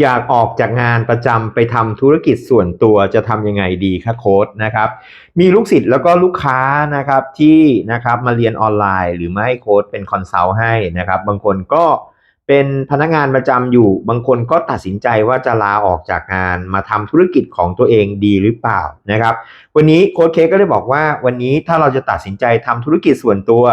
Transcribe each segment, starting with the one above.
อยากออกจากงานประจำไปทำธุรกิจส่วนตัวจะทำยังไงดีคะโค้ดนะครับ มีลูกศิษย์แล้วก็ลูกค้านะครับที่นะครับมาเรียนออนไลน์ หรือไม่ให้โค้ดเป็นคอนซัลท์ให้นะครับ บางคนก็เป็นพนักงานประจำอยู่ บางคนก็ตัดสินใจว่าจะลาออกจากงานมาทำธุรกิจของตัวเองดีหรือเปล่านะครับ วันนี้โค้ดเค้กก็ได้บอกว่าวันนี้ถ้าเราจะตัดสินใจทำธุรกิจส่วนตัว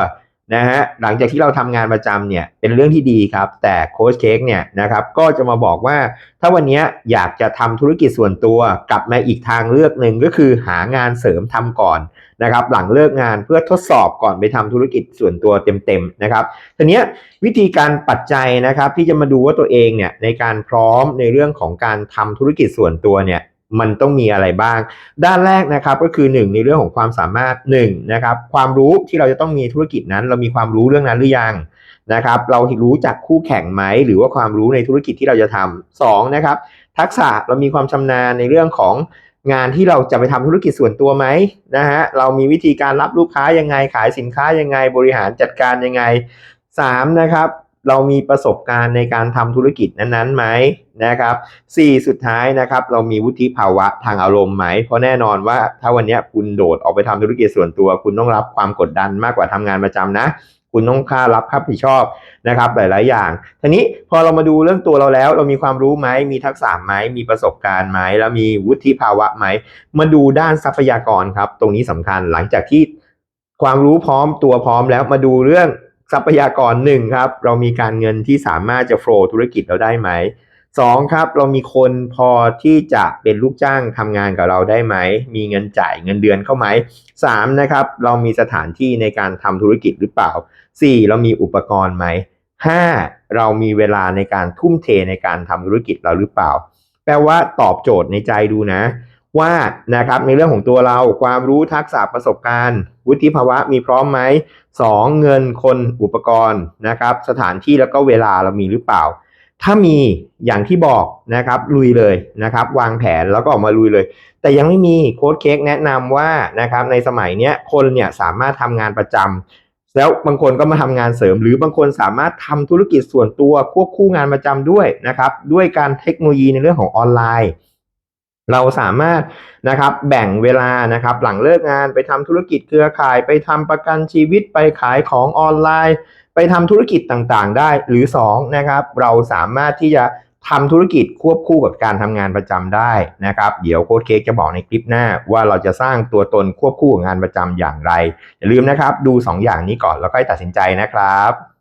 นะฮะหลังจากที่เราทำงานประจำเนี่ยเป็นเรื่องที่ดีครับ แต่โค้ชเค้กเนี่ยนะครับก็จะมาบอกว่า ถ้าวันนี้อยากจะทำธุรกิจส่วนตัวกลับมาอีกทางเลือกหนึ่งก็คือหางานเสริมทำก่อนนะครับหลังเลิกงานเพื่อทดสอบก่อนไปทำธุรกิจส่วนตัวเต็มๆนะครับทีนี้วิธีการปัจจัยนะครับที่จะมาดูว่าตัวเองเนี่ยในการพร้อมในเรื่องของการทำธุรกิจส่วนตัวเนี่ย มันต้องมีอะไรบ้าง ด้านแรกนะครับก็คือ 1 ในเรื่องของความสามารถ1นะครับความรู้ที่เราจะต้องมีธุรกิจนั้น เรามีความรู้เรื่องนั้นหรือยังนะครับ เรารู้จักคู่แข่งไหมหรือว่าความรู้ในธุรกิจที่เราจะทำสองนะครับทักษะเรามีความชำนาญในเรื่องของงานที่เราจะไปทำธุรกิจส่วนตัวไหมนะฮะเรามีวิธีการรับลูกค้ายังไงขายสินค้ายังไงบริหารจัดการยังไงสามนะครับ เรามีประสบการณ์ในการทำธุรกิจนั้นๆไหมนะครับสี่สุดท้ายนะครับเรามีวุฒิภาวะทางอารมณ์ไหม เพราะแน่นอนว่าถ้าวันนี้คุณโดดออกไปทำธุรกิจส่วนตัว คุณต้องรับความกดดันมากกว่าทำงานประจำนะคุณต้องค่ารับค่าผิดชอบนะครับหลาย ๆ อย่าง ทีนี้พอเรามาดูเรื่องตัวเราแล้ว เรามีความรู้ไหมมีทักษะไหมมีประสบการณ์ไหมแล้วมีวุฒิภาวะไหม มาดูด้านทรัพยากรครับ ตรงนี้สำคัญหลังจากที่ความรู้พร้อมตัวพร้อมแล้วมาดูเรื่อง ทรัพยากรหนึ่งครับ เรามีการเงินที่สามารถจะโฟล์ธุรกิจเราได้ไหมสองครับ เรามีคนพอที่จะเป็นลูกจ้างทำงานกับเราได้ไหม มีเงินจ่ายเงินเดือนเข้าไหมสามนะครับ เรามีสถานที่ในการทำธุรกิจหรือเปล่าสี่เรามีอุปกรณ์ไหมห้าเรามีเวลาในการทุ่มเทในการทำธุรกิจเราหรือเปล่า แปลว่าตอบโจทย์ในใจดูนะ ว่านะครับในเรื่องของตัวเราความรู้ทักษะประสบการณ์ วุฒิภาวะมีพร้อมไหมสองเงินคนอุปกรณ์นะครับสถานที่แล้วก็เวลาเรามีหรือเปล่า ถ้ามีอย่างที่บอกนะครับลุยเลยนะครับวางแผนแล้วก็ออกมาลุยเลย แต่ยังไม่มีโค้ดเค้กแนะนำว่านะครับในสมัยเนี้ยคนเนี่ยสามารถทำงานประจำแล้วบางคนก็มาทำงานเสริม หรือบางคนสามารถทำธุรกิจส่วนตัวควบคู่งานประจำด้วยนะครับด้วยการเทคโนโลยีในเรื่องของออนไลน์ เราสามารถนะครับแบ่งเวลานะครับหลังเลิกงานไปทำธุรกิจเครือข่าย ไปทำประกันชีวิตไปขายของออนไลน์ ไปทำธุรกิจต่างๆ ได้หรือ2นะครับเราสามารถที่จะทำธุรกิจควบคู่กับการทำงานประจำได้นะครับ เดี๋ยวโค้ดเค้กจะบอกในคลิปหน้าว่าเราจะสร้างตัวตนควบคู่กับงานประจำอย่างไร อย่าลืมนะครับ ดู 2 อย่างนี้ก่อนแล้วค่อยตัดสินใจนะครับ